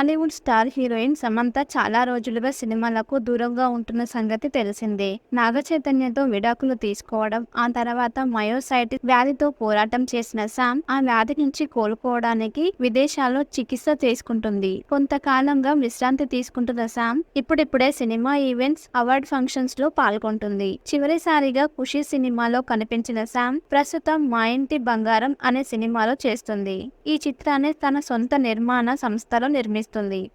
Tollywood star heroine Samantha చాలా రోజులుగా సినిమాలకు దూరంగా ఉంటున్న సంగతి తెలిసిందే. నాగ చైతన్యతో విడాకులు తీసుకోవడం ఆ తర్వాత మయోసైటిస్ వ్యాధితో పోరాటం చేసిన సామ్ ఆ వ్యాధి నుంచి కోలుకోవడానికి విదేశాల్లో చికిత్స తీసుకుంటుంది. కొంతకాలంగా విశ్రాంతి తీసుకుంటున్న సామ్ ఇప్పుడిప్పుడే సినిమా ఈవెంట్స్ అవార్డ్ ఫంక్షన్స్లో పాల్గొంటుంది. చివరిసారిగా ఖుషి సినిమాలో కనిపించిన సామ్ ప్రస్తుతం మా ఇంటి బంగారం అనే సినిమాలో చేస్తుంది. ఈ చిత్రాన్ని తన సొంత నిర్మాణ సంస్థలో నిర్మిస్తుంది.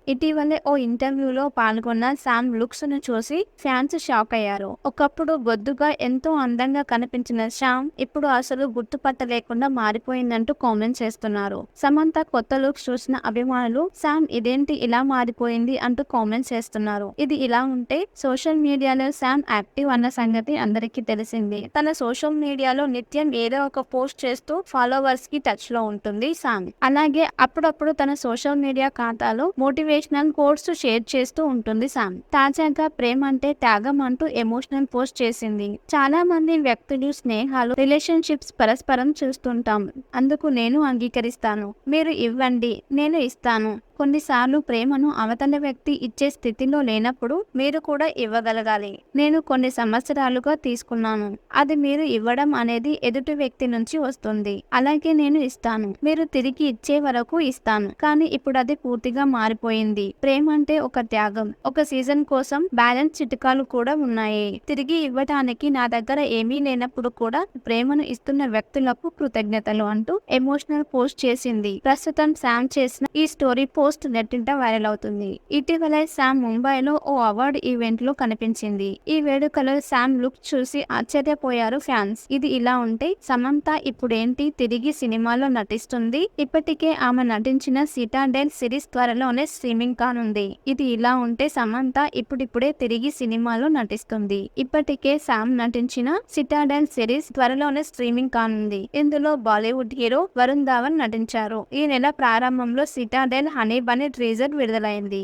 ఇటీవలే ఓ ఇంటర్వ్యూలో పాల్గొన్న శామ్ లుక్స్ను చూసి ఫ్యాన్స్ షాక్ అయ్యారు. ఒకప్పుడు బొద్దుగా ఎంతో అందంగా కనిపించిన శ్యామ్ ఇప్పుడు అసలు గుర్తుపట్టలేకుండా మారిపోయిందంటూ కామెంట్ చేస్తున్నారు. సమంత కొత్త లుక్స్ చూసిన అభిమానులు శామ్ ఇదేంటి ఇలా మారిపోయింది? అంటూ కామెంట్ చేస్తున్నారు. ఇది ఇలా ఉంటే సోషల్ మీడియాలో శామ్ యాక్టివ్ అన్న సంగతి అందరికీ తెలిసింది. తన సోషల్ మీడియాలో నిత్యం ఏదో ఒక పోస్ట్ చేస్తూ ఫాలోవర్స్కి టచ్లో ఉంటుంది శామ్. అలాగే అప్పుడప్పుడు తన సోషల్ మీడియా ఖాతాలో మోటివేషనల్ కోట్స్ షేర్ చేస్తూ ఉంటుంది సామ్. తాజాగా ప్రేమ అంటే త్యాగం అంటూ ఎమోషనల్ పోస్ట్ చేసింది. చాలా మంది వ్యక్తులు స్నేహాలు రిలేషన్షిప్స్ పరస్పరం చూస్తుంటాం. అందుకు నేను అంగీకరిస్తాను. మీరు ఇవ్వండి నేను ఇస్తాను. కొన్నిసార్లు ప్రేమను అవతల వ్యక్తి ఇచ్చే స్థితిలో లేనప్పుడు మీరు కూడా ఇవ్వగలగాలి. నేను కొన్ని సంవత్సరాలుగా తీసుకున్నాను. అది మీరు ఇవ్వడం అనేది ఎదుటి వ్యక్తి నుంచి వస్తుంది. అలాగే నేను ఇస్తాను. మీరు తిరిగి ఇచ్చే వరకు ఇస్తాను. కానీ ఇప్పుడు అది పూర్తిగా మారిపోయింది. ప్రేమ అంటే ఒక త్యాగం. ఒక సీజన్ కోసం బ్యాలెన్స్ చిట్కాలు కూడా ఉన్నాయి. తిరిగి ఇవ్వటానికి నా దగ్గర ఏమీ లేనప్పుడు కూడా ప్రేమను ఇస్తున్న వ్యక్తులకు కృతజ్ఞతలు అంటూ ఎమోషనల్ పోస్ట్ చేసింది. ప్రస్తుతం శామ్ చేసిన ఈ స్టోరీ పోస్ట్ పోస్ట్ నెట్టింట వైరల్ అవుతుంది. ఇటీవల శామ్ ముంబైలో ఓ అవార్డు ఈవెంట్లో కనిపించింది. ఈ వేడుకలో శామ్ లుక్ చూసి ఆశ్చర్యపోయారు ఫ్యాన్స్. ఇది ఇలా ఉంటే సమంత ఇప్పుడేంటి తిరిగి సినిమాలో నటిస్తుంది? ఇప్పటికే ఆమె నటించిన సిటాడెల్ సిరీస్ త్వరలోనే స్ట్రీమింగ్ కానుంది. ఇది ఇలా ఉంటే సమంత ఇప్పుడిప్పుడే తిరిగి సినిమాలో నటిస్తుంది. ఇప్పటికే శామ్ నటించిన సిటాడెల్ సిరీస్ త్వరలోనే స్ట్రీమింగ్ కానుంది. ఇందులో బాలీవుడ్ హీరో వరుణ్ ధావన్ నటించారు. ఈ నెల ప్రారంభంలో సిటాడెల్ హనీ బనీ ట్రీజర్ విడుదలైంది.